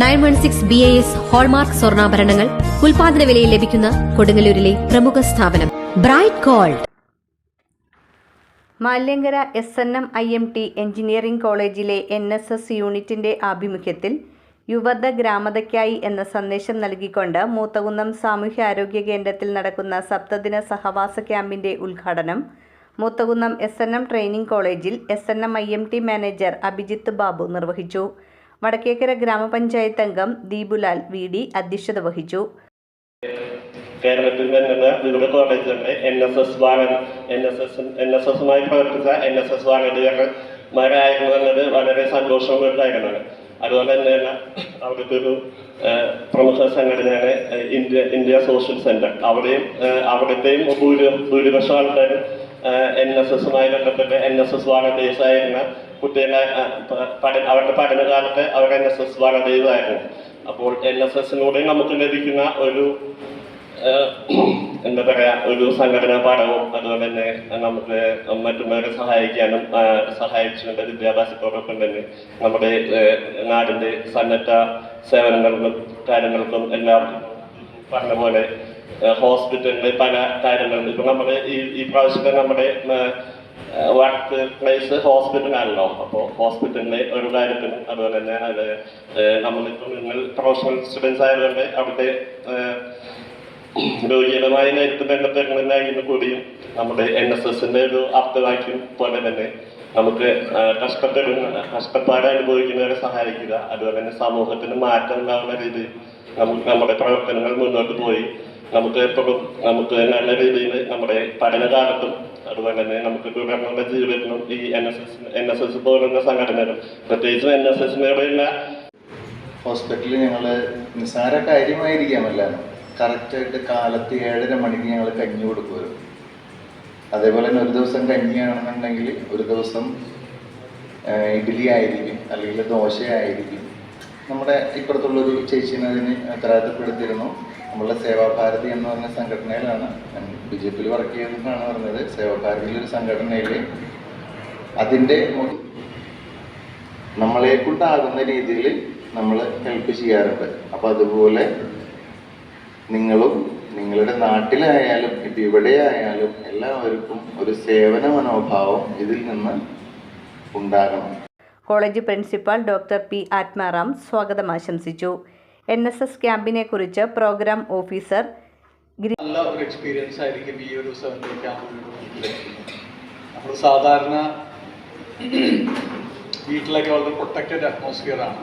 Nine one six B A S hallmark സ്വർണാഭരണങ്ങൾ ഉൽപാദന വിലയിൽ ലഭിക്കുന്ന കൊടുങ്ങല്ലൂരിലെ പ്രമുഖ സ്ഥാപനം. Bright gold. Malyankara S N M I M T engineering കോളേജിലെ എൻ എസ് എസ് യൂണിറ്റിന്റെ ആഭിമുഖ്യത്തിൽ യുവത ഗ്രാമതയ്ക്കായി എന്ന സന്ദേശം നൽകിക്കൊണ്ട് മൂത്തകുന്നം സാമൂഹ്യാരോഗ്യ കേന്ദ്രത്തിൽ നടക്കുന്ന സപ്തദിന സഹവാസ ക്യാമ്പിന്റെ ഉദ്ഘാടനം Moothakunnam S N M training കോളേജിൽ S N M I M T manager Abhijith Babu നിർവഹിച്ചു. വടക്കേക്കര ഗ്രാമപഞ്ചായത്ത് അംഗം ദീപുലാൽ വി ഡി അധ്യക്ഷത വഹിച്ചു. കേരളത്തിൽ നിന്ന് വിവിധ കോളേജുകളിലെ എൻ എസ് എസ് വാഹന N S S N S എസുമായി പ്രവർത്തിച്ച എൻ എസ് എസ് വാഹനക്കാരന്മാരായിരുന്നു എന്നത് വളരെ സന്തോഷമുള്ള കാര്യമാണ്. അതുപോലെ തന്നെ അവിടുത്തെ ഒരു പ്രമുഖ സംഘടനയാണ് ഇന്ത്യ ഇന്ത്യ സോഷ്യൽ സെന്റർ. അവിടെയും അവിടുത്തെയും ഭൂരി ഭൂരിപക്ഷം ആൾക്കാരും എൻ എസ് എസുമായി ബന്ധപ്പെട്ട് എൻ എസ് എസ് കുട്ടികളെ പഠന അവരുടെ പഠനകാലത്ത് അവർ എൻ എസ് എസ് വാർഡ് ആയിരുന്നു അപ്പോൾ എൻ എസ് എസിലൂടെ നമുക്ക് ലഭിക്കുന്ന ഒരു എന്താ പറയാ ഒരു സംഘടനാ പാഠവും അതുപോലെ തന്നെ നമുക്ക് മറ്റുള്ളവരെ സഹായിക്കാനും സഹായിച്ചുകൊണ്ട് വിദ്യാഭ്യാസത്തോടൊപ്പം തന്നെ. നമ്മുടെ നാടിന്റെ സന്നദ്ധ സേവനങ്ങൾക്കും കാര്യങ്ങൾക്കും എല്ലാം പറഞ്ഞ പോലെ ഹോസ്പിറ്റലിൽ പല കാര്യങ്ങളും ഇപ്പൊ നമ്മുടെ ഈ ഈ പ്രാവശ്യത്തെ നമ്മുടെ വർക്ക് പ്ലേസ് ഹോസ്പിറ്റലാണല്ലോ. അപ്പോൾ ഹോസ്പിറ്റലിലെ ഒരു കാര്യത്തിനും അതുപോലെ തന്നെ അത് നമ്മളിപ്പോൾ നിങ്ങൾ പ്രൊഫഷണൽ സ്റ്റുഡൻസ് ആയതുകൊണ്ട് അവിടുത്തെ രോഗികളുമായി നേരിട്ട് ബന്ധപ്പെടുന്നതിനായി കൂടിയും നമ്മുടെ എൻ എസ് എസിന്റെ ഒരു അർത്ഥവാക്യം പോലെ തന്നെ നമുക്ക് കഷ്ടപ്പെടുന്ന കഷ്ടപ്പാട് അനുഭവിക്കുന്നവരെ സഹായിക്കുക അതുപോലെ തന്നെ സമൂഹത്തിന് മാറ്റം ഉണ്ടാവുന്ന രീതിയിൽ നമുക്ക് നമ്മുടെ പ്രവർത്തനങ്ങൾ മുന്നോട്ട് പോയി. നമുക്ക് എപ്പോഴും നമുക്ക് നല്ല രീതിയിൽ നമ്മുടെ പഠനകാലത്തും അതുപോലെ തന്നെ നമുക്ക് തുടർന്നുള്ള ജീവിതത്തിനും ഈ N S S N S S പോലുള്ള സംഘടനകൾ പ്രത്യേകിച്ചും എൻ എസ് എസിനോടെയുള്ള ഹോസ്പിറ്റലിൽ ഞങ്ങൾ നിസ്സാര കാര്യമായിരിക്കാമല്ല. കറക്റ്റായിട്ട് കാലത്ത് ഏഴര മണിക്ക് ഞങ്ങൾ കഞ്ഞി കൊടുക്കുമായിരുന്നു അതേപോലെ തന്നെ ഒരു ദിവസം കഞ്ഞിയാണെന്നുണ്ടെങ്കിൽ ഒരു ദിവസം ഇഡ്ഡലി ആയിരിക്കും അല്ലെങ്കിൽ ദോശയായിരിക്കും. നമ്മുടെ ഇപ്പുറത്തുള്ളൊരു ചേച്ചീനെ അതിന് ഉത്തരവാദിത്തപ്പെടുത്തിയിരുന്നു. നമ്മളുടെ സേവാഭാരതി എന്ന് പറഞ്ഞ സംഘടനയിലാണ്. ബി ജെ പിയിൽ വർക്ക് ചെയ്തെന്നാണ് പറഞ്ഞത് സേവാഭാരതിയിലൊരു സംഘടനയിൽ അതിന്റെ നമ്മളെ കൊണ്ടാകുന്ന രീതിയിൽ നമ്മൾ ഹെൽപ്പ് ചെയ്യാറുണ്ട്. അപ്പം അതുപോലെ നിങ്ങളും നിങ്ങളുടെ നാട്ടിലായാലും ഇപ്പം ഇവിടെ ആയാലും എല്ലാവർക്കും ഒരു സേവന മനോഭാവം ഇതിൽ നിന്ന് ഉണ്ടാകണം. College principal doctor P Atmaram സ്വാഗതം ആശംസിച്ചു. എൻ എസ് എസ് ക്യാമ്പിനെ കുറിച്ച് പ്രോഗ്രാം ഓഫീസർ നല്ല ഒരു എക്സ്പീരിയൻസ് ആയിരിക്കും ഈ ഒരു സെവൻ ഡേ ക്യാമ്പ് നമ്മൾ സാധാരണ വീട്ടിലൊക്കെ വളരെ പ്രൊട്ടക്റ്റഡ് അറ്റ്മോസ്ഫിയർ ആണ്.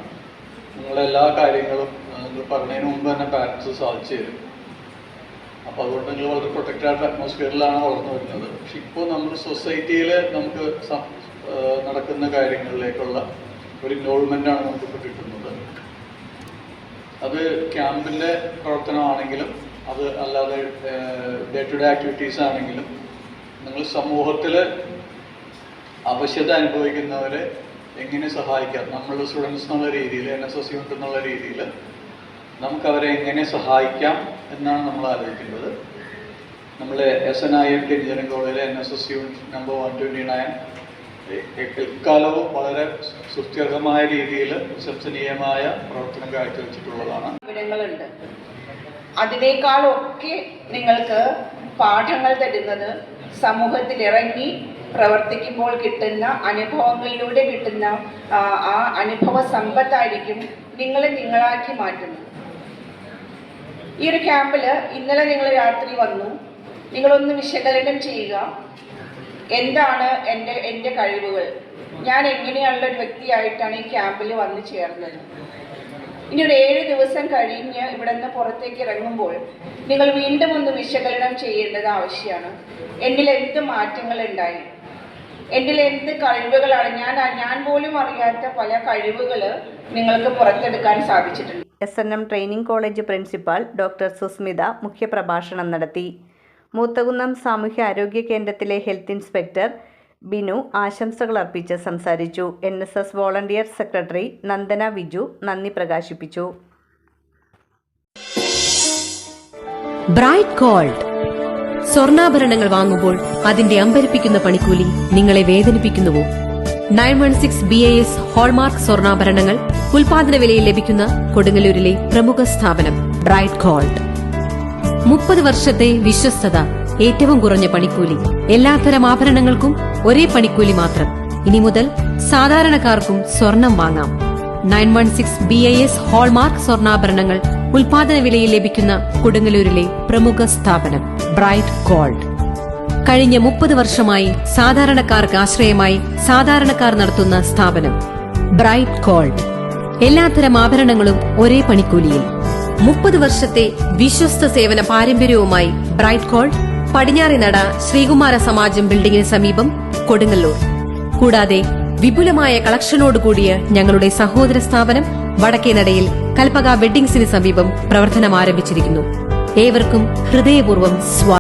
നിങ്ങളുടെ എല്ലാ കാര്യങ്ങളും നിങ്ങൾ പറഞ്ഞതിന് മുമ്പ് തന്നെ പാരൻസ് സാധിച്ചു തരും. അപ്പോൾ അതുകൊണ്ട് നിങ്ങൾ വളരെ പ്രൊട്ടക്റ്റഡ് അറ്റ്മോസ്ഫിയറിലാണ് വളർന്നു വരുന്നത്. പക്ഷെ ഇപ്പോൾ നമ്മുടെ സൊസൈറ്റിയിൽ നമുക്ക് നടക്കുന്ന കാര്യങ്ങളിലേക്കുള്ള ഒരു ഇൻവോൾവ്മെന്റാണ് നമുക്കിപ്പോൾ കിട്ടുന്നത്. അത് ക്യാമ്പിന്റെ പ്രവർത്തനമാണെങ്കിലും അത് അല്ലാതെ ഡേ ടു ഡേ ആക്ടിവിറ്റീസ് ആണെങ്കിലും നിങ്ങൾ സമൂഹത്തിൽ ആവശ്യത അനുഭവിക്കുന്നവരെ എങ്ങനെ സഹായിക്കാം? നമ്മളുടെ സ്റ്റുഡൻസ് എന്നുള്ള രീതിയിൽ എൻ എസ് എസ് യൂണിറ്റ് എന്നുള്ള രീതിയിൽ നമുക്കവരെ എങ്ങനെ സഹായിക്കാം എന്നാണ് നമ്മൾ ആലോചിക്കുന്നത്. നമ്മൾ S N I M T engineering കോളേജിലെ N S S unit number one twenty nine എക്കാലവും വളരെ സുസ്ഥിരമായ രീതിയിൽ പ്രശംസനീയമായ പ്രവർത്തനം കാഴ്ചവെച്ചിട്ടുള്ളതാണ്. വിവരങ്ങളുണ്ട്. അതിനേക്കാളൊക്കെ നിങ്ങൾക്ക് പാഠങ്ങൾ തരുന്നത് സമൂഹത്തിൽ ഇറങ്ങി പ്രവർത്തിക്കുമ്പോൾ കിട്ടുന്ന അനുഭവങ്ങളിലൂടെ കിട്ടുന്ന ആ, ആ അനുഭവ സമ്പത്തായിരിക്കും നിങ്ങളെ നിങ്ങളാക്കി മാറ്റുന്നത്. ഈ ഒരു ക്യാമ്പിൽ ഇന്നലെ നിങ്ങൾ രാത്രി വന്നു. നിങ്ങളൊന്ന് വിശകലനം ചെയ്യുക. എന്താണ് എന്റെ എന്റെ കഴിവുകൾ? ഞാൻ എങ്ങനെയുള്ള ഒരു വ്യക്തിയായിട്ടാണ് ഈ ക്യാമ്പിൽ വന്നു ചേർന്നത്? ഇനി ഒരു ഏഴ് ദിവസം കഴിഞ്ഞ് ഇവിടെ നിന്ന് പുറത്തേക്ക് ഇറങ്ങുമ്പോൾ നിങ്ങൾ വീണ്ടും ഒന്ന് വിശകലനം ചെയ്യേണ്ടത് ആവശ്യമാണ്. എന്നിൽ എന്ത് മാറ്റങ്ങൾ ഉണ്ടായി? എന്നിൽ എന്ത് കഴിവുകളാണ്? ഞാൻ ഞാൻ പോലും അറിയാത്ത പല കഴിവുകൾ നിങ്ങൾക്ക് പുറത്തെടുക്കാൻ സാധിച്ചിട്ടുണ്ട്. S N M training college principal doctor Susmitha മുഖ്യപ്രഭാഷണം നടത്തി. മൂത്തകുന്നം സാമൂഹ്യ ആരോഗ്യ കേന്ദ്രത്തിലെ ഹെൽത്ത് ഇൻസ്പെക്ടർ ബിനു ആശംസകൾ അർപ്പിച്ച് സംസാരിച്ചു. N S S volunteer secretary Nandana Viju നന്ദി പ്രകാശിപ്പിച്ചു. Bright gold. സ്വർണാഭരണങ്ങൾ വാങ്ങുമ്പോൾ അതിന്റെ അമ്പരിപ്പിക്കുന്ന പണിക്കൂലി നിങ്ങളെ വേദനിപ്പിക്കുന്നുവോ? Nine one six B A S hallmark സ്വർണാഭരണങ്ങൾ ഉൽപാദന വിലയിൽ ലഭിക്കുന്ന കൊടുങ്ങല്ലൂരിലെ പ്രമുഖ സ്ഥാപനം ബ്രൈറ്റ് ഗോൾഡ്. മുപ്പത് വർഷത്തെ വിശ്വസ്തത ഏറ്റവും കുറഞ്ഞ പണിക്കൂലി. എല്ലാത്തരം ആഭരണങ്ങൾക്കും ഒരേ പണിക്കൂലി മാത്രം. ഇനി മുതൽ സാധാരണക്കാർക്കും സ്വർണം വാങ്ങാം. Nine one six B I S hallmark സ്വർണാഭരണങ്ങൾ ഉൽപാദന വിലയിൽ ലഭിക്കുന്ന കൊടുങ്ങല്ലൂരിലെ പ്രമുഖ സ്ഥാപനം ബ്രൈറ്റ് ഗോൾഡ്. കഴിഞ്ഞ മുപ്പത് വർഷമായി സാധാരണക്കാർക്ക് ആശ്രയമായി സാധാരണക്കാർ നടത്തുന്ന സ്ഥാപനം ബ്രൈറ്റ് ഗോൾഡ്. എല്ലാത്തരം ആഭരണങ്ങളും ഒരേ പണിക്കൂലിയിൽ. മുപ്പത് വർഷത്തെ വിശ്വസ്ത സേവന പാരമ്പര്യവുമായി ബ്രൈറ്റ് കോൾ പടിഞ്ഞാറിനട ശ്രീകുമാര സമാജം ബിൽഡിംഗിന് സമീപം കൊടുങ്ങല്ലൂർ. കൂടാതെ വിപുലമായ കളക്ഷനോട് കൂടിയ ഞങ്ങളുടെ സഹോദര സ്ഥാപനം വടക്കേനടയിൽ കൽപ്പക വെഡ്ഡിംഗ്സിന് സമീപം പ്രവർത്തനം ആരംഭിച്ചിരിക്കുന്നു ഏവർക്കും ഹൃദയപൂർവം സ്വാഗതം